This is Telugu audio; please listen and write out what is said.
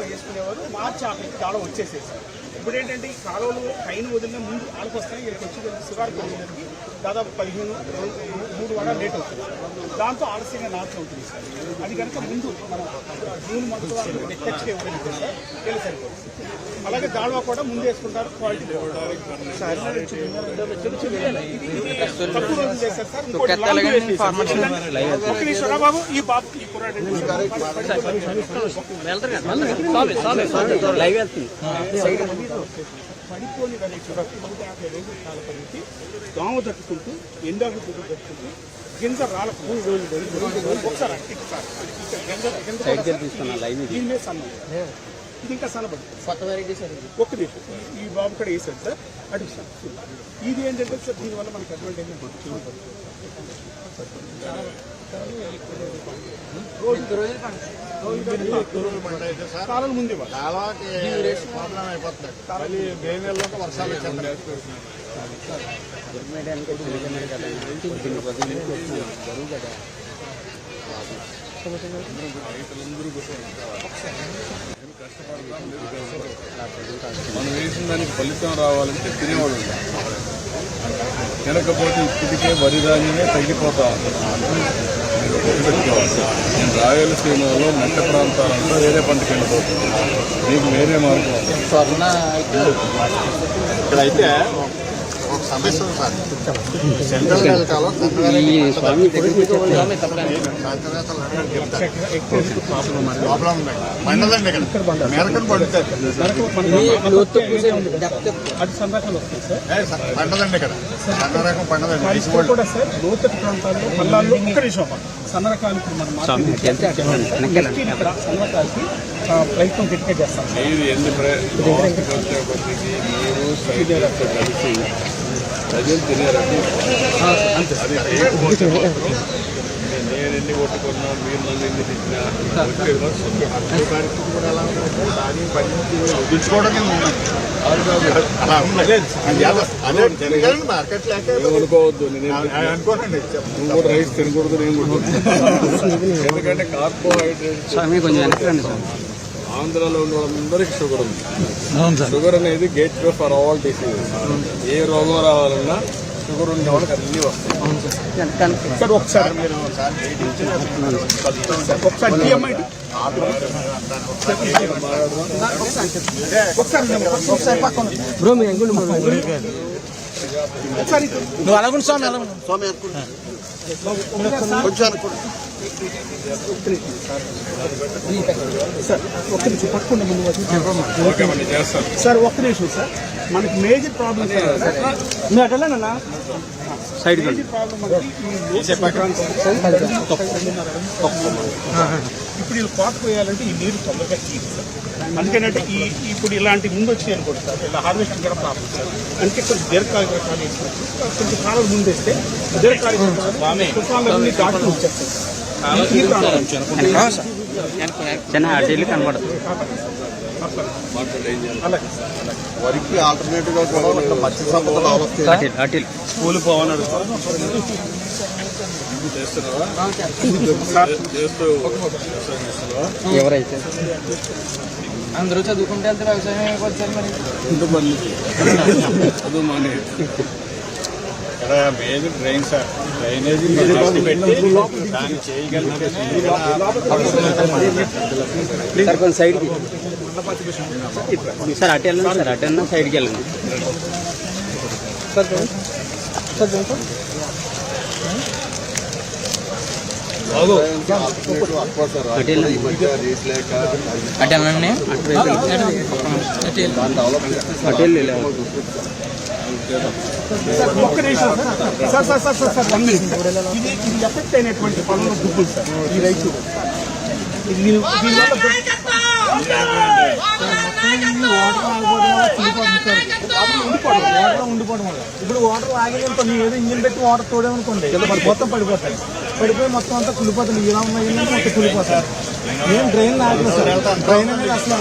వేసుకునేవారు మార్చి ఆ కాలం వచ్చేసేసి. ఇప్పుడు ఏంటంటే ఈ కాలంలో పైన వదిలిన ముందు ఆలకు వస్తాయి వీళ్ళకి వచ్చి సుగారు దాదాపు పదిహేను మూడు వారాలు లేట్ అవుతుంది దాంతో ఆలస్యంగా నాశనం అవుతుంది సార్ అది కనుక ముందు మనం జూన్ మంత్ వరకు ఇవ్వగలిగితే సార్ సరిపోతుంది అలాగే దాల్వా కూడా ముందు వేసుకుంటారు క్వాలిటీ సార్ తక్కువ రోజులు చేశారు సార్ నిమిషం బాబు ఈ బాబు ఈ కుర్రాడు పడిపోని నూట యాభై రోజుల కాల పరిమితి దోమ తట్టుకుంటూ ఎండాకు తట్టుకుంటూ గింజ రాలకు. ఒకసారి. దీని మీద సన్నం ఇది. ఇంకా సన్నబడి. కొత్త వెరైటీ సార్ ఒక్క నిమిషం. ఈ బాబు కూడా వేసాడు సార్. సార్. ఇది ఏంటంటే సార్? దీనివల్ల మనకి అడ్వాంటేజ్ కాలం ముందే కాలాకి ప్రాబ్లం అయిపోతుంది. మళ్ళీ మనం వేసిన దానికి ఫలితం రావాలంటే తినేవాడు ఉండాలి. తినకపోతే ఇప్పటికే వరి ధాన్యమే తగ్గిపోతా నేను రాయలసీమలో మెట్ట ప్రాంతాలంతా వేరే పంటకి వెళ్ళిపోతుంది. మీకు వేరే మార్గం. ఇక్కడైతే సమస్య సార్ సెంట్రల్ ప్రాబ్లం పండదండి ఇక్కడ పండుతుంది అది సార్, పండదండి ఇక్కడ పండదండి కూడా ప్రాంతాల్లో పల్లాల్లో ఒక్క నిమిషం అమ్మా. మనం సన్నరకాలకి ప్రయత్నం గట్టిగా చేస్తాం మీరు కలిసి ప్రజలు తినేరని అది నేను ఎన్ని కొట్టుకున్నా మీరు నన్ను ఎన్ని తిట్టినా పరిస్థితి కూడా అలా ఉంటుంది దాని పండించి వదిలించుకోవడం అలా మార్కెట్ లేక అనుకోవద్దు నేను అనుకోనండి నువ్వు కూడా రైస్ తినకూడదు నేను కూడా ఎందుకంటే కార్బోహైడ్రేట్స్ కొంచెం ఆంధ్రాలో ఉన్న వాళ్ళందరికీ షుగర్ ఉంది. షుగర్ అనేది gateway for all diseases. ఏ రోగం రావాలన్నా షుగర్ ఉండే వాళ్ళకి అన్ని వస్తాయి. సార్. ఒకసారి మీరు ఒకసారి టీఎంఐ ఒకసారి నేను- ఒకసారి పక్కన బ్రో మీ అంగుళ్ళు ఒకసారి నువ్వు అలాగుండు స్వామి కొంచెం అనుకోండి సార్ ఒక్క నిమిషం ముందు వచ్చి మరి సార్ ఒక్క నిమిషం సార్ మనకి మేజర్ ప్రాబ్లం నువ్వు అటలేనన్నా సైడ్ ఇప్పుడు వీళ్ళు కోత పోయాలంటే ఈ నీరు తొందరగా తీరు సార్. అందుకనంటే ఈ ఇప్పుడు ఇలాంటి ముందు వచ్చినాయి అనుకోండి సార్ ఇలా హార్వెస్టింగ్ కూడా ప్రాబ్లం సార్. అంటే కొంచెం దీర్ఘకాలిక కొంచెం కాలం ముందు వేస్తే దీర్ఘకాలిక దాటుకుని వచ్చేస్తాయి సార్. చిన్న అటు కనబడదు. వరికి ఆల్టర్నేటివ్గా కూడా మత్స్య సంపద డెవలప్ చేయాలి. అటు అటు కూలిపోవన్నాడు చేస్తున్నావా చేస్తూ వ్యవసాయం చేస్తున్నావా ఎవరైతే? అందరూ చదువుకుంటే వెళ్తే వ్యవసాయం అయిపోతుంది మరి. చదువు మానే ఇక్కడ మేజర్ డ్రైన్ సార్ డ్రైనేజీ పెట్టి దాన్ని చేయగలిగితే సార్ కొంచెం సైడ్కి సార్ అటు వెళ్ళండి సార్ అటు వెళ్ళినా సైడ్కి వెళ్ళండి సార్ అటు వెళ్ళండి అటు వెళ్ళండి అటు వెళ్ళి ఒక్క నిమిషం sir sir sir sir sir one minute. ఇది ఇది ఎఫెక్ట్ అయినటువంటి పనులు గుర్తుంది సార్. ఈ రైతు. ఇది దీని- దీనివల్ల వాటర్ ఉండిపోవడం వల్ల. ఇప్పుడు వాటర్ ఆగేదంతో నీ ఏదో ఇంజిన్ పెట్టి వాటర్ తోడేమనుకోండి మొత్తం పడిపోతాయి పడిపోయి మొత్తం అంతా కులిపోతుంది ఇలా ఉన్నాయి ఏంటంటే మొత్తం కులిపోతుంది ఏం ట్రైన్ ఆగదు సార్. డ్రైన్ అనేది అసలు